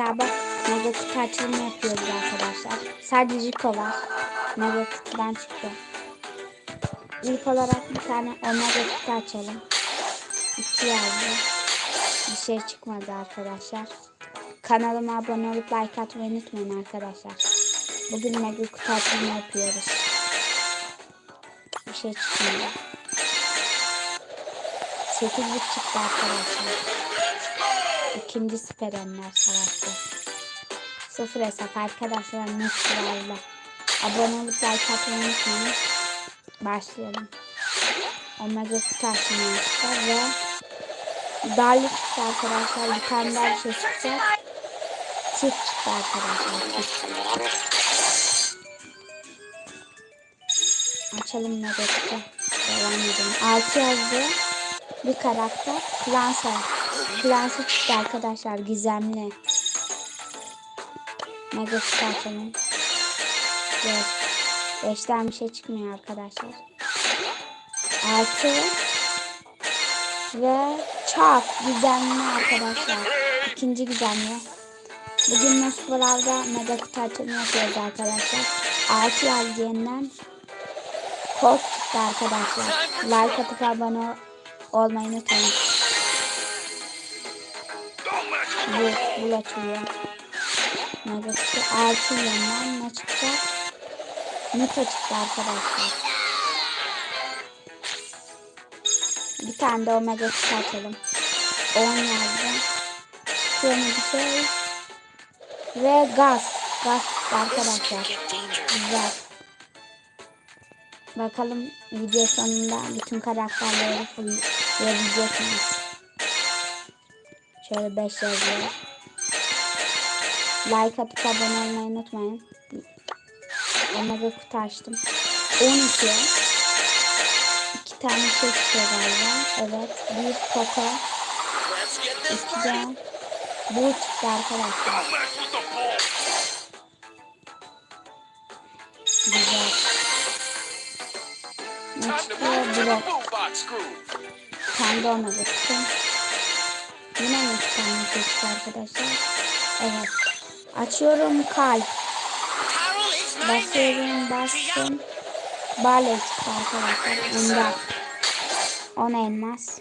hesaba mega kutu açılımı yapıyoruz arkadaşlar. Sadece Rico var. Mega kutudan çıktı. İlk olarak bir tane omega kutu açalım. İki yazdı. Bir şey çıkmadı arkadaşlar. Kanalıma abone olup like atmayı unutmayın arkadaşlar. Bugün mega kutu açılımı yapıyoruz. Bir şey çıkmadı. 8 bit çıktı arkadaşlar. İkinci süper enler savaştı. Sıfır hesap arkadaşlar aldı. Abone olup like atmayı unutmayın. Başlayalım. Omega açılımı çıktı ve Darlı çıktı arkadaşlar. Bir tane daha bir şey çıkacak. Çift çıktı arkadaşlar. Çift. Açalım mega kutu. Devam edelim. 6 yazdı. Bir karakter. Clansa. Clansa çıktı arkadaşlar. Gizemli. Mega açalım. 5. 5'ten bir şey çıkmıyor arkadaşlar. 6 ve çak gizemli arkadaşlar. İkinci gizemli. Bugün Nasbıral'da mega kutu açılımı yapıyoruz arkadaşlar. 6 yaz diyenden kod çıktı arkadaşlar. Like atıp abone olmayı unutmayın. Bu, bu açılıyor. Kutu 6 yandan ne çıkacak? Nita çıktı arkadaşlar. Bir tane de omega açalım. 10 yazdım. Çıkıyor bir şey? Ve gaz. Gaz arkadaşlar. Güzel. Bakalım video sonunda bütün karakterleri fullleyebilecek miyiz? Şöyle 5 yazıyor. Like atıp abone olmayı unutmayın. Omega kutu açtım. 12. İki tane şey çıkıyor galiba. Evet. Bir Poco. İki de bu çıktı arkadaşlar. Güzel. Ne çıkıyor? Brock. Kendi Omega kutu. Yine mi iki arkadaşlar? Evet. Açıyorum kalp. Basıyorum bastım. Bale çıktı arkadaşlar. Ender. 10 elmas.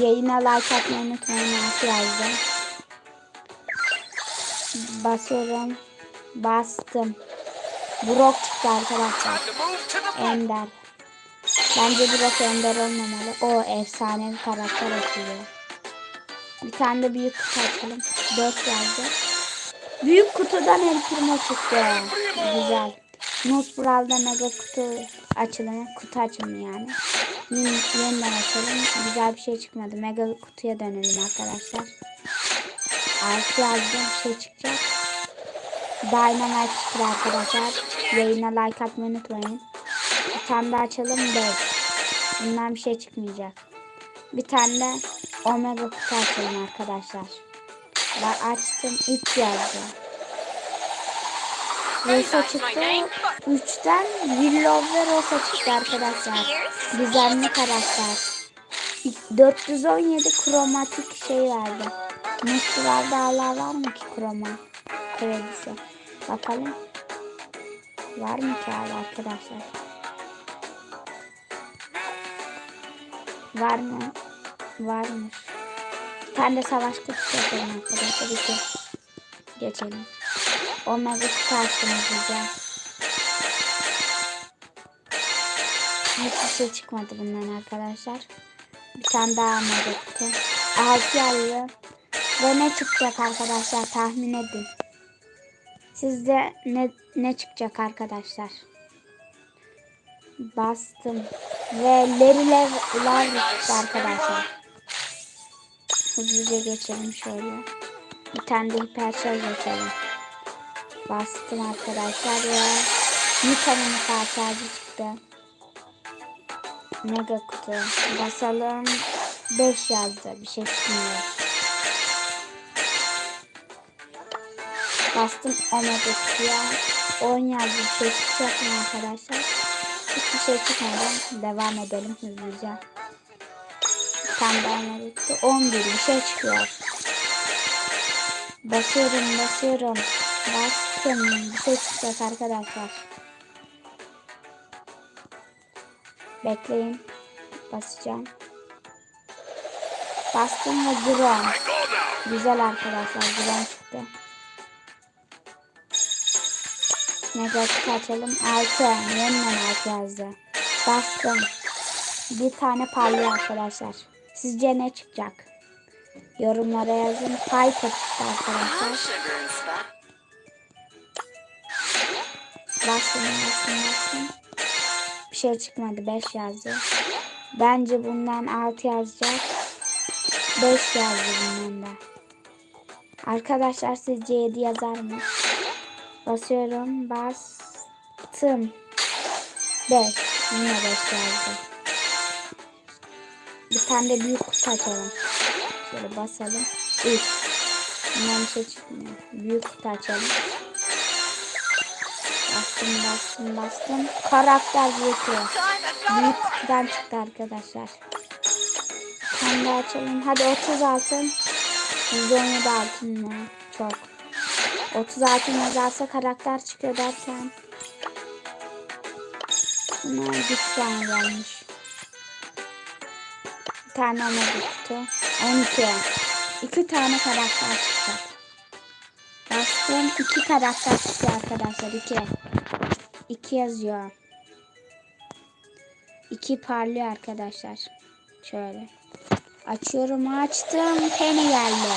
Yayına like atmayı unutmayın. Yazdım. Basıyorum. Bastım. Brock çıktı arkadaşlar. Ender. Bence Brock Ender olmamalı. O efsane bir karakter açılıyor. Bir tane de büyük kutu açalım. 4 yazdı. Büyük kutudan El Primo çıktı. Güzel. Nusbral'da mega kutu açılımı. Kutu açımı yani. Yeniden açalım. Güzel bir şey çıkmadı. Mega kutuya dönelim arkadaşlar. Altı yazdım. Bir şey çıkacak. Dynamite çıktı arkadaşlar. Yayına like atmayı unutmayın. Bir tane daha açalım. 5. Bundan bir şey çıkmayacak. Bir tane de Omega kutu açalım arkadaşlar. Ben açtım. 3 yazdı. Rosa çıktı. 3'ten Willow ve Rosa çıktı arkadaşlar. Gizemli karakter. 417 kromatik şey verdi. Mısırlarda hala var mı ki kroma kredisi? Bakalım. Var mı ki hala arkadaşlar? Var mı? Varmış. Bir tane de savaş kutusu yapalım arkadaşlar. Bir geçelim. Kutu açtım hızlıca. Hiçbir şey çıkmadı bundan arkadaşlar. Bir tane daha omega kutu. Altı yerli. Ve ne çıkacak arkadaşlar tahmin edin. Sizde ne, ne çıkacak arkadaşlar? Bastım. Ve leriler arkadaşlar. Hızlıca geçelim şöyle. Bir tane de hiperşarj açalım. Bastım arkadaşlar ve Nika'nın hiperşarjı çıktı. Mega kutu. Basalım. 5 yazdı. Bir şey çıkmıyor. Bastım Omega kutuya. 10 yazdı. Bir şey çıkacak mı arkadaşlar? Hiçbir şey çıkmadı. Devam edelim hızlıca. Omega kutu. 11 bir şey çıkıyor. Basıyorum basıyorum. Bastım. Bir şey çıkacak arkadaşlar. Bekleyin. Basacağım. Bastım ve Grom. Güzel arkadaşlar. Grom çıktı. Kutu açalım. 6. Yeniden 6 yazdı. Bastım. Bir tane parlıyor arkadaşlar. Sizce ne çıkacak? Yorumlara yazın. Piper çıktı arkadaşlar. Bastım bastım bastım. Bir şey çıkmadı. 5 yazdı. Bence bundan 6 yazacak. 5 yazdı bundan da. Arkadaşlar sizce 7 yazar mı? Basıyorum. Bastım. 5. Yine 5 yazdı. Bir tane de büyük kutu açalım. Şöyle basalım. 3. Bundan bir şey çıkmıyor. Büyük kutu açalım. Bastım bastım bastım. Karakter büyütüyor. Büyük kutudan çıktı arkadaşlar. Kendi açalım. Hadi 30 altın. 117 altın mı? Çok. 30 altın yazarsa karakter çıkıyor derken. Buna güç puanı gelmiş. Bir tane omega kutu. 12. 2 tane karakter çıkacak. Bastım. 2 karakter çıkıyor arkadaşlar. 2. 2 yazıyor. 2 parlıyor arkadaşlar. Şöyle. Açıyorum açtım. Penny geldi.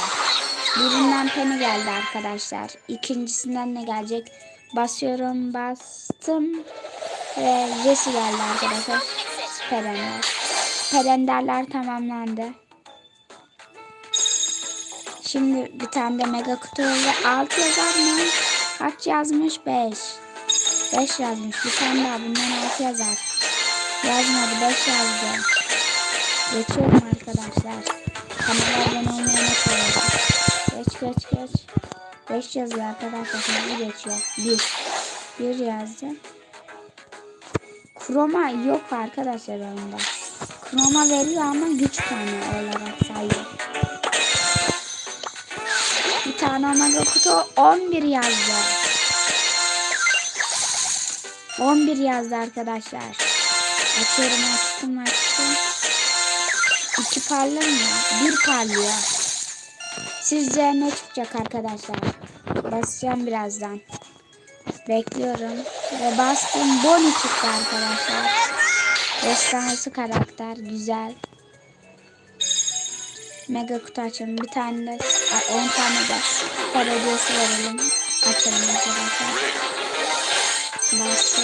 Birinden Penny geldi arkadaşlar. İkincisinden ne gelecek? Basıyorum bastım. Ve Jesse geldi arkadaşlar. Süper Ender. Tamamlandı. Şimdi bir tane de mega kutu ve 6 yazar mı? Kaç yazmış? 5. 5 yazmış. Bir tane daha bundan 6 yazar. Yazmadı 5 yazdı. Geçiyorum arkadaşlar. Kanala abone olmayı. Geç geç geç. 5 yazıyor arkadaşlar. Hızlı geçiyor. 1. 1 yazdı. Kroma yok arkadaşlar oyunda. Kroma veriyor ama güç puanı olarak sayıyor. Bir tane omega kutu 11 yazdı. 11 yazdı arkadaşlar. Açıyorum açtım açtım. İki parlamıyor. Bir parlıyor. Sizce ne çıkacak arkadaşlar? Basacağım birazdan. Bekliyorum. Ve bastım. Bonnie çıktı arkadaşlar. Destansı karakter. Güzel. Mega kutu açalım. Bir tane de 10 tane de star hediyesi verelim. Açalım arkadaşlar. Bastım.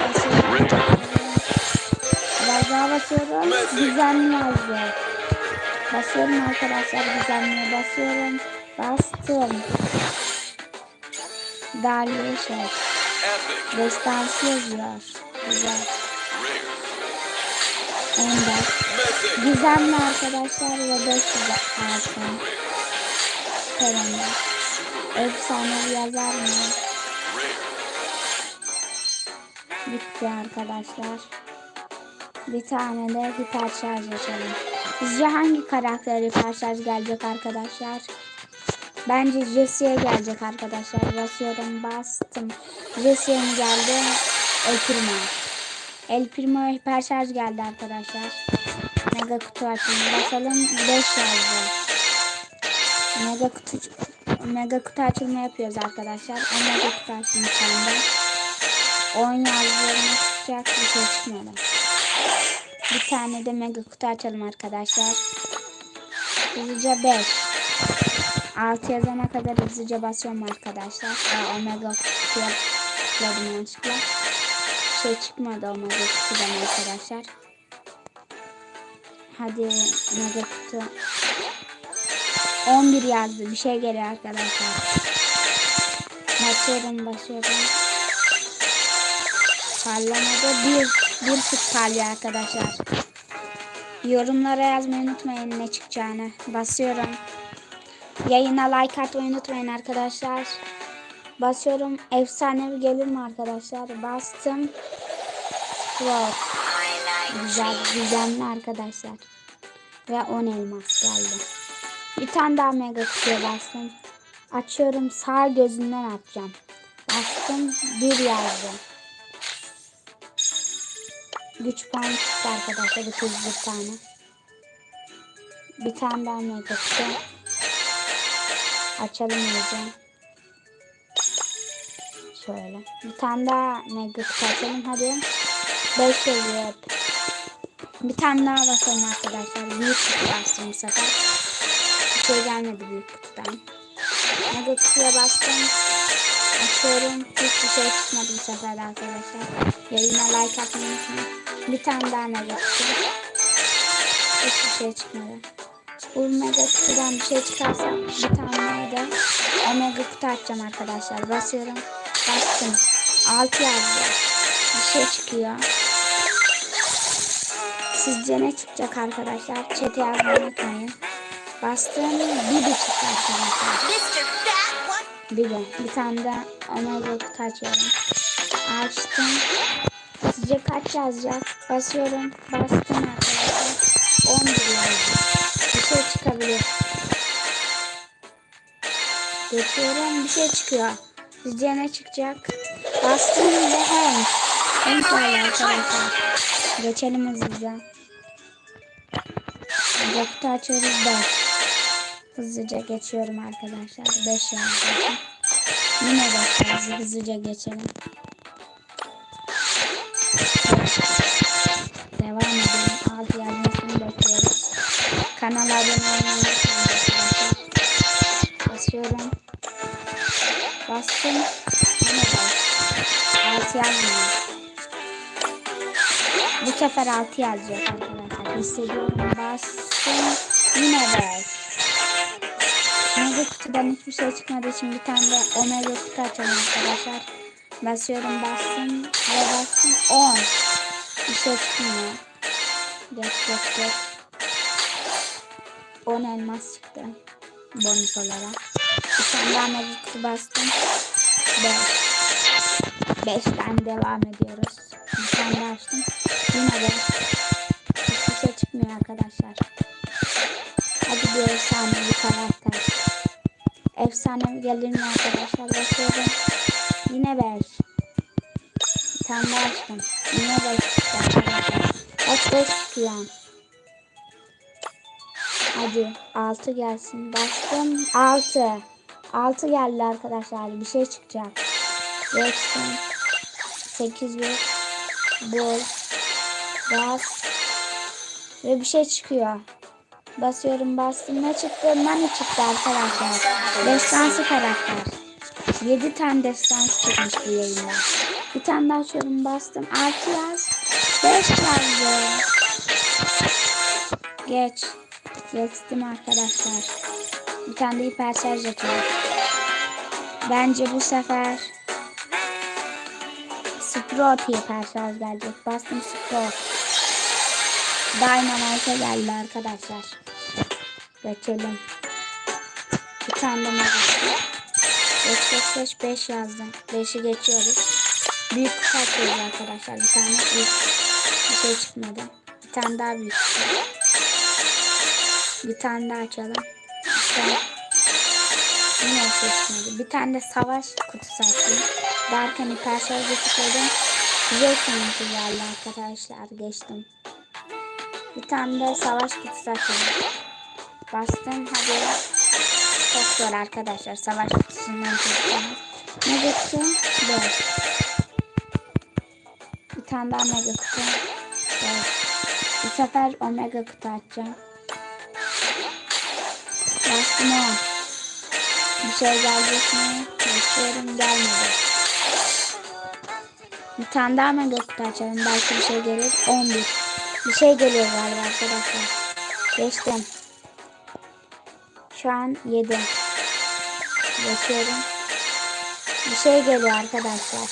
Basıyorum. Biraz daha basıyorum. Gizemli yazdı. Basıyorum arkadaşlar. Gizemliye basıyorum. Bastım. Dali şey. Destansı yazıyor. Güzel. Ender. Gizemli arkadaşlar ve 500 altın. Süper Ender. Efsanevi yazar mı? Bitti arkadaşlar. Bir tane de hiper şarj açalım. Sizce hangi karakter hiper şarj gelecek arkadaşlar? Bence Jesse'ye gelecek arkadaşlar. Basıyorum bastım. Jesse'ye geldi? El Primo. El Primo şarj geldi arkadaşlar. Mega kutu açalım. Basalım 5 yazdı. Mega kutu Mega kutu açılma yapıyoruz arkadaşlar. O mega kutu açılmış şu anda. 10 yazdığında çıkacak bir şey çıkmadı. Bir tane de mega kutu açalım arkadaşlar. Hızlıca 5. 6 yazana kadar hızlıca basıyorum arkadaşlar. Aa, omega kutuya tıkladım yanlışlıkla. Şey çıkmadı omega kutudan arkadaşlar. Hadi mega kutu. 11 yazdı. Bir şey geliyor arkadaşlar. Basıyorum basıyorum. Parlamada bir, bir parlıyor arkadaşlar. Yorumlara yazmayı unutmayın ne çıkacağını. Basıyorum. Yayına like atmayı unutmayın arkadaşlar. Basıyorum. Efsanevi gelir mi arkadaşlar? Bastım. Wow. Güzel, güzelli arkadaşlar. Ve 10 elmas geldi. Bir tane daha mega kutuya bastım. Açıyorum sağ gözünden açacağım. Bastım bir yazdı. Güç puanı çıktı arkadaşlar 201 tane. Bir tane daha mega kutu. Açalım iyice. Şöyle. Bir tane daha kutu açalım hadi. 5 yazıyor. Bir tane daha basalım arkadaşlar. Büyük kutu bastım bu sefer. Bir şey gelmedi büyük kutudan. Kutuya bastım. Açıyorum. Hiçbir şey çıkmadı bu sefer arkadaşlar. Yayına like atmayı unutmayın. Bir tane daha mega kutu. Hiçbir şey çıkmadı. Bu kutudan bir şey çıkarsa bir tane de omega kutu açacağım arkadaşlar. Basıyorum. Bastım. 6 yazdı. Bir şey çıkıyor. Sizce ne çıkacak arkadaşlar? Chat'e yazmayı unutmayın. Bastım. Bibi çıktı arkadaşlar. One. Bibi. Bir tane de omega kutu açıyorum. Açtım. Sizce kaç yazacak? Basıyorum. Bastım arkadaşlar. 11 yazdı. Bir şey çıkabilir. Geçiyorum. Bir şey çıkıyor. Sizce ne çıkacak? Bastım ve Hank. Hank geldi arkadaşlar. Geçelim hızlıca. Kutu açıyoruz 5. Hızlıca geçiyorum arkadaşlar. 5 yazdı. Yine 5 yazdı. Hızlıca geçelim. Kanala abone olmayı unutmayın. Basıyorum. Bastım. Yine bas. 6 yazmıyor. Bu sefer 6 yazacak arkadaşlar. Hissediyorum. Bastım. Yine 5. Mega kutudan hiçbir şey çıkmadığı için bir tane de omega kutu açalım arkadaşlar. Basıyorum bastım ve bastım 10. Bir şey çıkmıyor. Geç geç geç. 10 elmas çıktı. Bonus olarak. Bir tane daha kutu bastım. 5. 5'ten devam ediyoruz. Bir tane daha açtım. Yine 5. Hiçbir şey çıkmıyor arkadaşlar. Hadi bir efsanevi karakter. Efsanevi gelir mi arkadaşlar? Basıyorum. Yine 5. Bir tane daha açtım. Yine 5 çıktı arkadaşlar. Kaç 5 çıkıyor? Hadi 6 gelsin. Bastım 6. 6 geldi arkadaşlar. Bir şey çıkacak. Geçtim. 8 bir. Bol. Gaz. Ve bir şey çıkıyor. Basıyorum bastım. Ne çıktı? Nani çıktı arkadaşlar. Destansı karakter. 7 tane destansı çıkmış bu yayında. Bir tane daha açıyorum bastım. 6 yaz. 5 yazdı. Geç. Geçtim arkadaşlar. Bir tane de hiper açalım. Bence bu sefer Sprout hiper şarj gelecek. Bastım Sprout. Dynamite geldi arkadaşlar. Geçelim. Bir tane de magazin. Geç geç geç 5 yazdım. 5'i geçiyoruz. Büyük kutu arkadaşlar. Bir tane büyük. Bir şey çıkmadı. Bir tane daha büyük kutu. Bir tane daha açalım. Yine bir şey. Bir tane de savaş kutusu açayım. Derken hiper şarj tıkladım. Güzel konusu geldi arkadaşlar. Geçtim. Bir tane de savaş kutusu açalım. Bastım hadi. Çok zor arkadaşlar. Savaş kutusundan çıktınız. Ne kutu? 4. Bir tane daha mega kutu. 4. Bu sefer omega kutu açacağım. Bastım 10. Bir şey gelecek mi? Bekliyorum gelmedi. Bir tane daha mega kutu açalım. Belki bir şey gelir. 11. Bir şey geliyor galiba arkadaşlar. Geçtim. Şu an 7. Geçiyorum. Bir şey geliyor arkadaşlar.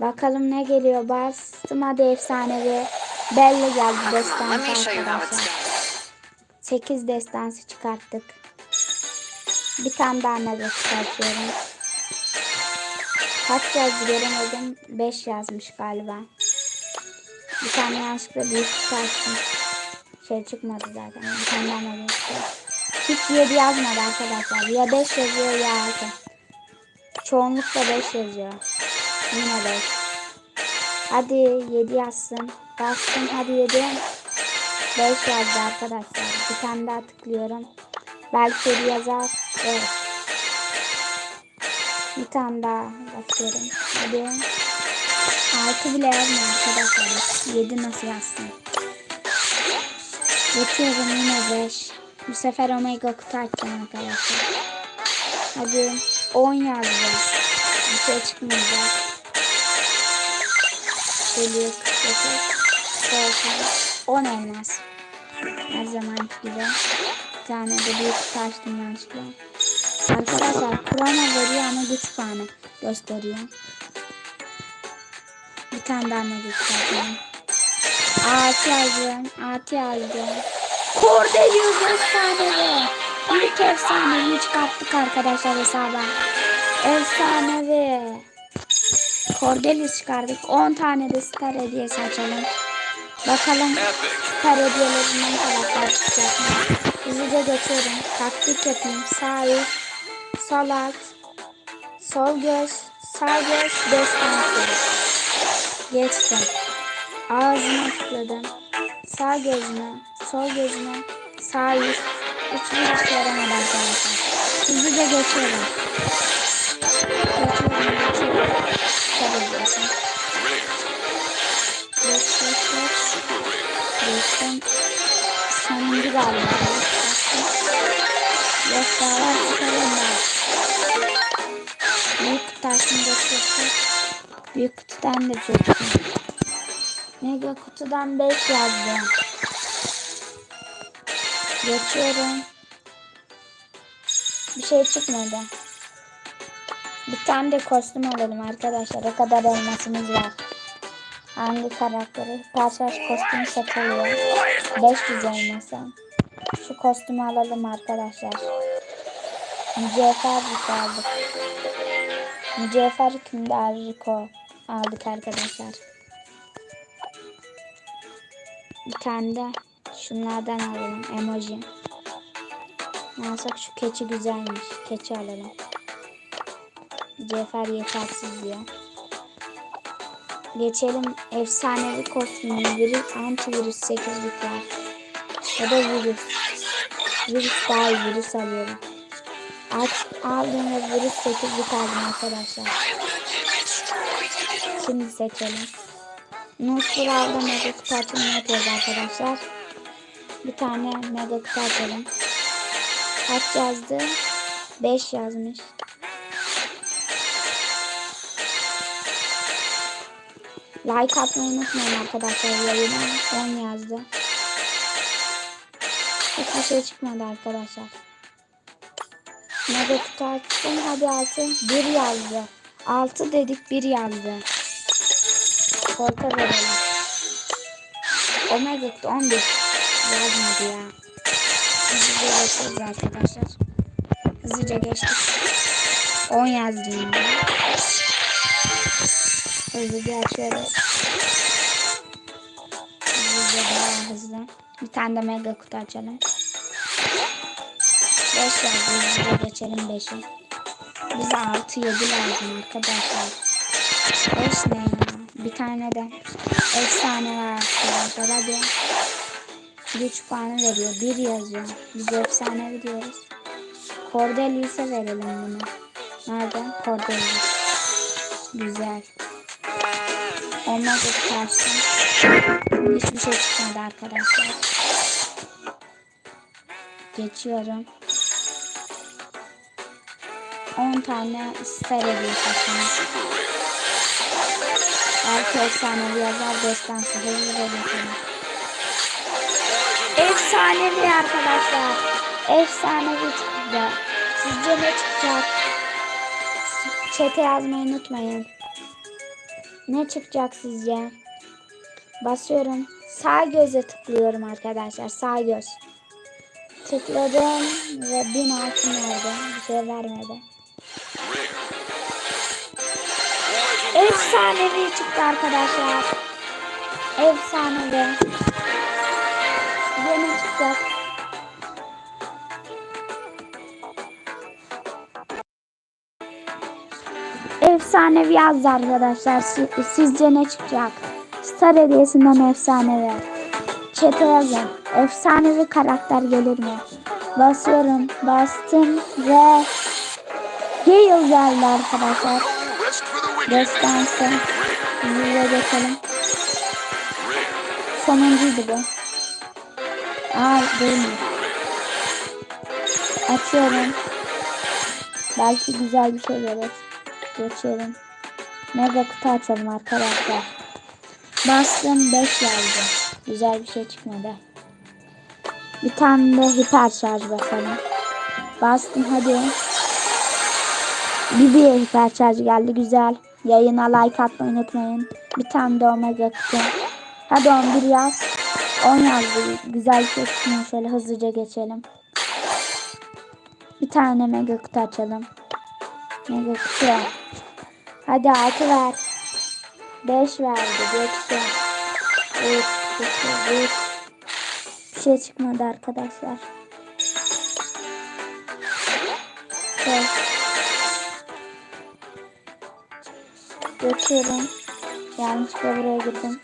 Bakalım ne geliyor. Bastım hadi efsanevi. Belli geldi destansı it's arkadaşlar. Done. 8 destansı çıkarttık. Bir tane daha mega çıkartıyorum. Kaç yazdı göremedim. 5 yazmış galiba. Bir tane yanlışlıkla büyük açtım. Şey çıkmadı zaten. Bir tane daha kutu. Hiç 7 yazmadı arkadaşlar. Ya 5 yazıyor ya 6. Çoğunlukla 5 yazıyor. Yine 5. Hadi 7 yazsın. Bastım hadi 7. 5 yazdı arkadaşlar. Bir tane daha tıklıyorum. Belki 7 yazar. Evet. Bir tane daha bakıyorum. Hadi. 6 bile yazmıyor arkadaşlar. 7 nasıl yazsın? Geçiyorum yine 5. Bu sefer omega kutu açacağım arkadaşlar. Hadi 10 yazdım. Bir şey çıkmayacak. Geliyor 49. Volkan. 10 elmas. Her zaman gibi. Bir tane de büyük kutu açtım yanlışlıkla. Arkadaşlar Kur'an'a veriyor ama güç puanı gösteriyor. Bir tane daha ne güç açalım. Altı yazdım. Altı yazdım. Cordelius efsanevi. İlk efsanevi çıkarttık arkadaşlar hesaba. Efsanevi. Cordelius çıkardık. 10 tane de star hediyesi açalım. Bakalım star hediyelerinden karakter çıkacak mı? Hızlıca geçiyorum. Taktik yapayım. Sağ üst, sol alt, sol göz, sağ göz, destansı. Geçtim. Ağzına tıkladım. Sağ gözüne, sol gözüne, sağ üst. Hiçbir işe yaramadı arkadaşlar. Hızlıca geçiyorum. Geçiyorum, geçiyorum. Tabii geçin. Geç. Super rare. Geçtim. Sonuncu galiba. Yok daha var. Çıkarım var. Büyük geç, geç. Büyük kutudan da çektim. Mega kutudan 5 yazdım. Geçiyorum. Bir şey çıkmadı. Bir tane de kostüm alalım arkadaşlar. O kadar elmasımız var. Hangi karakteri? Karşılaş kostümü satılıyor. 500 elması. Şu kostümü alalım arkadaşlar. Mücevher Rico aldık. Mücevher hükümdar Rico aldık arkadaşlar. Bir tane de şunlardan alalım. Emoji. Alsak şu keçi güzelmiş. Keçi alalım. Mücevher yetersiz diyor. Geçelim efsanevi kostümü. Virüs, antivirüs 8 bit var. Ya da virüs. Virüs daha virüs alıyorum. Aç, aldım ve virüs 8 bit aldım arkadaşlar. Şimdi seçelim. Nusral'da mega kutu açımı yapıyoruz arkadaşlar. Bir tane mega kutu açalım. Kaç yazdı? 5 yazmış. Like atmayı unutmayın arkadaşlar yayına 10 yazdı. Hiçbir şey çıkmadı arkadaşlar. Mega açtım hadi 6. 1 yazdı. 6 dedik 1 yazdı. Korka verelim. Omega kutu 11. Yazmadı ya. Hızlıca geçiyoruz arkadaşlar. Hızlıca geçtik. 10 yazdı. Hızlıca açıyoruz. Hızlıca daha hızlı. Bir tane de mega kutu açalım. 5 yazdı. Hızlıca geçelim 5'i. Bize 6 7 lazım arkadaşlar. 5 ne ya? Bir tane de efsane var arkadaşlar. Hadi. Güç puanı veriyor. 1 yazıyor. Biz efsane diyoruz. Cordelius'a verelim bunu. Nerede? Cordelius. Güzel. Olmaz tutarsın. Hiçbir şey çıkmadı arkadaşlar. Geçiyorum. 10 tane star hediyesi açalım. Belki efsanevi yazar destansı hızlı ve. Efsanevi arkadaşlar. Efsanevi çıktı. Sizce ne çıkacak? Çete yazmayı unutmayın. Ne çıkacak sizce? Basıyorum. Sağ göze tıklıyorum arkadaşlar. Sağ göz. Tıkladım ve bin altın verdi. Bir şey vermedi. Efsanevi çıktı arkadaşlar. Efsanevi. Size ne efsanevi yazdı arkadaşlar. Si- Sizce ne çıkacak? Star hediyesinden efsanevi. Çete yazın. Efsanevi karakter gelir mi? Basıyorum. Bastım ve Gale geldi arkadaşlar. Destansı. Geçelim. Rare. Sonuncuydu bu. Aa değil mi? Açıyorum. Belki güzel bir şey gelir. Geçiyorum. Mega kutu açalım arkadaşlar. Bastım 5 geldi. Güzel bir şey çıkmadı. Bir tane de hiper şarj basalım. Bastım hadi. Bir bir hiper şarj geldi güzel. Yayına like atmayı unutmayın. Bir tane de omega kutu. Hadi 11 yaz. 10 yazdı. Güzel bir şey çıkmıyor. Şöyle hızlıca geçelim. Bir tane mega kutu açalım. Mega kutu. Hadi 6 ver. 5 verdi. Geçti. 3, 2, 1. Bir şey çıkmadı arkadaşlar. 5. Geçiyorum. Yanlışlıkla buraya girdim.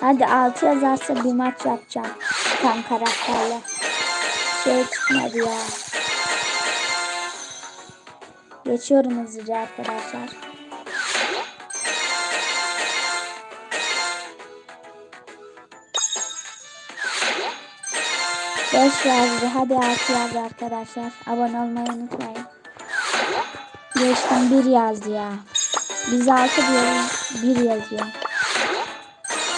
Hadi 6 yazarsa bir maç yapacağım. Çıkan karakterle. Şey çıkmadı ya. Geçiyorum hızlıca arkadaşlar. Beş yazdı. Hadi altı yaz arkadaşlar. Abone olmayı unutmayın. Geçtim bir yazdı ya. Biz altı diyoruz. Bir yazıyor.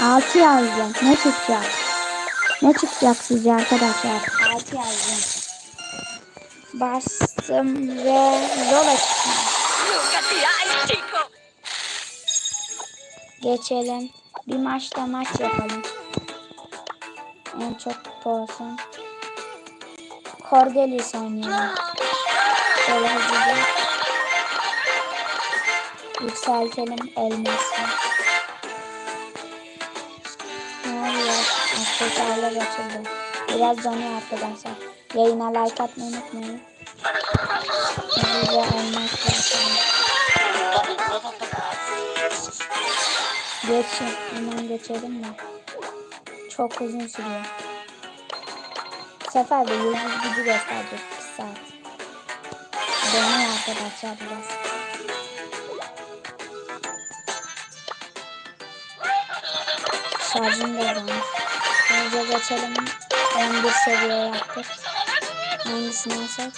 Altı yazdım. Ne çıkacak? Ne çıkacak sizce arkadaşlar? Altı yazdım. Bastım ve eyes, Chico. Geçelim. Bir maçta maç yapalım. En çok kupa olsun. Cordelius oynayalım. Şöyle hızlıca. Yükseltelim elması. Ne oluyor? Aksesuarlar açıldı. Biraz donuyor arkadaşlar. Yayına like atmayı unutmayın. Yapalım. Geçin. Hemen geçelim mi? Çok uzun sürüyor. Bu sefer de yıldız gücü gösterecek bir saat. Dönüyor arkadaşlar biraz. Şarjım da azalmış. Önce geçelim. 11 seviye yaptık. Hangisini alsak?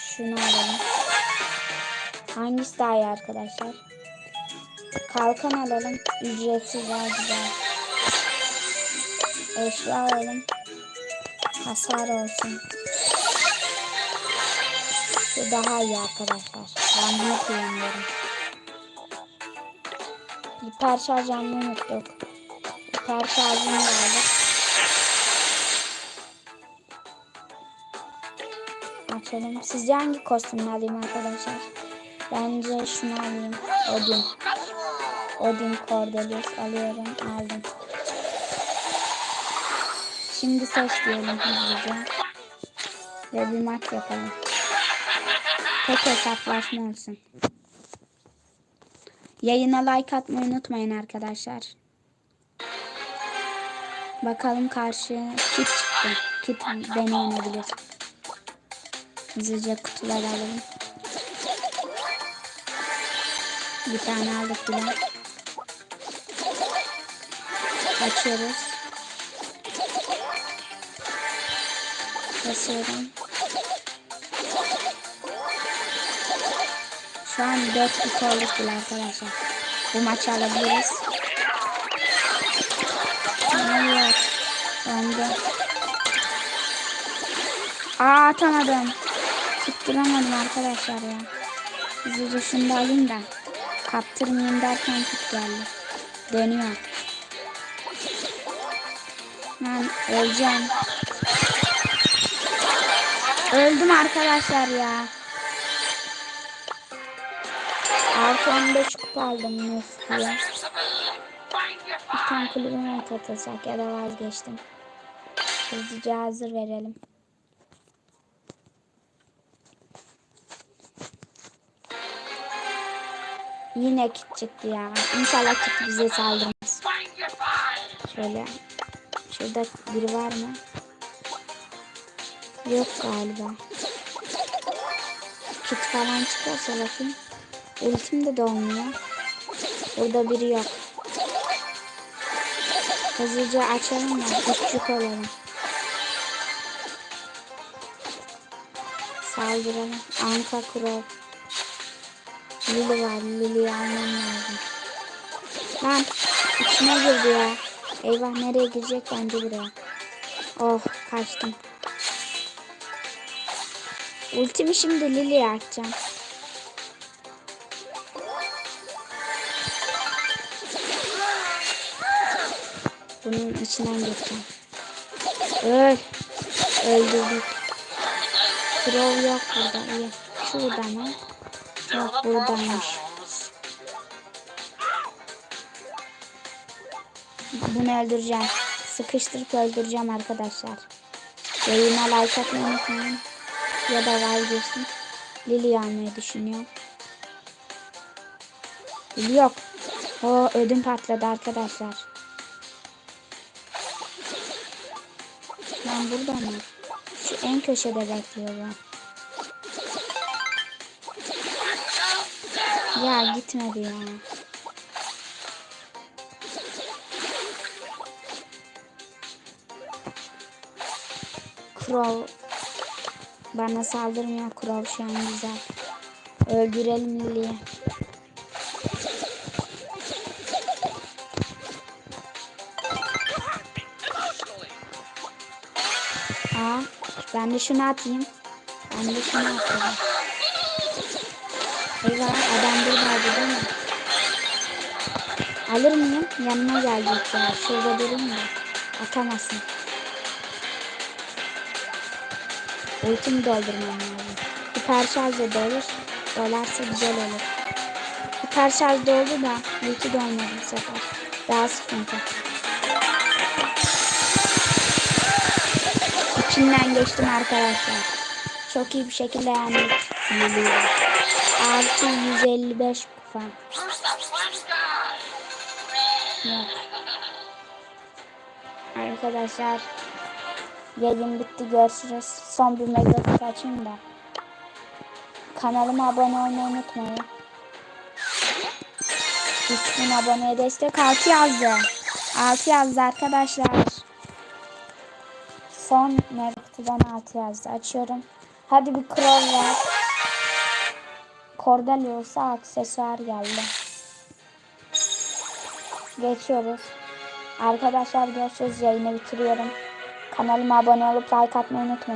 Şunu alalım. Hangisi daha iyi arkadaşlar? Kalkan alalım. Ücretsiz daha güzel. Eşya alalım. Hasar olsun. Bu daha iyi arkadaşlar. Ben bunu kullanıyorum. Hiper şarj almayı unuttuk. Hiper şarjını aldık. Açalım. Sizce hangi kostümü alayım arkadaşlar? Bence şunu alayım. Odin. Odin Cordelius alıyorum. Aldım. Şimdi seç diyelim hızlıca. Ve bir maç yapalım. Tek hesaplaşma olsun. Yayına like atmayı unutmayın arkadaşlar. Bakalım karşı kit çıktı. Kit beni yenebilir. Hızlıca kutuları alalım. Bir tane aldık bile. Açıyoruz. Basıyorum. Şu an 4 bit olduk bile arkadaşlar. Bu maçı alabiliriz. Hayır. Önde. Aa atamadım. Tutturamadım arkadaşlar ya. Şunu da alayım da. Kaptırmayayım derken tut geldi. Dönüyor. Ben öleceğim. Öldüm arkadaşlar ya. Artı 15 kupa aldım Nuf diye. Bir tane kulübüme katılsak ya da vazgeçtim. Hızlıca hazır verelim. Yine kit çıktı ya. İnşallah kit bize saldırmaz. Şöyle. Şurada biri var mı? Yok galiba. Kit falan çıkarsa bakayım. Ultim de dolmuyor. Burada biri yok. Hızlıca açalım da küçük olalım. Saldıralım. Anka Crow. Lili var. Lili'yi almam lazım. Lan içine girdi ya. Eyvah nereye girecek bence buraya. Oh kaçtım. Ultimi şimdi Lili'ye atacağım. Bunun içinden geçeceğim. Öl. Öldürdük. Crow yok burada. İyi. Şurada mı? Yok buradaymış. Bunu öldüreceğim. Sıkıştırıp öldüreceğim arkadaşlar. Yayına like atmayı unutmayın. Ya da vazgeçtim. Lili almayı düşünüyorum. Lili yok. O ödüm patladı arkadaşlar. Ben burada mı? Şu en köşede bekliyorum. Ya gitmedi ya. Crow bana saldırmıyor. Crow şu an güzel. Öldürelim Lily'yi. Aa, ben de şunu atayım. Ben de şunu atayım. Eyvah adam buradaydı değil mi? Alır mıyım? Yanına gelecek ya. Şurada durayım da. Atamazsın. Ultimi doldurmam lazım. Hiper şarj da. Dolarsa güzel olur. Hiper şarj doldu da ulti dolmadı bu sefer. Daha sıkıntı. İçinden geçtim arkadaşlar. Çok iyi bir şekilde yendik. Lili'yi. Artı 155 kupa. Yok. Arkadaşlar yayın bitti görüşürüz. Son bir megafik açayım da. Kanalıma abone olmayı unutmayın. 3000 aboneye destek 6 yazdı. 6 yazdı arkadaşlar. Son Mert'den 6 yazdı. Açıyorum. Hadi bir Crow var. Cordelius'a aksesuar geldi. Geçiyoruz. Arkadaşlar görüşürüz. Yayını bitiriyorum. Kanalıma abone olup like atmayı unutmayın.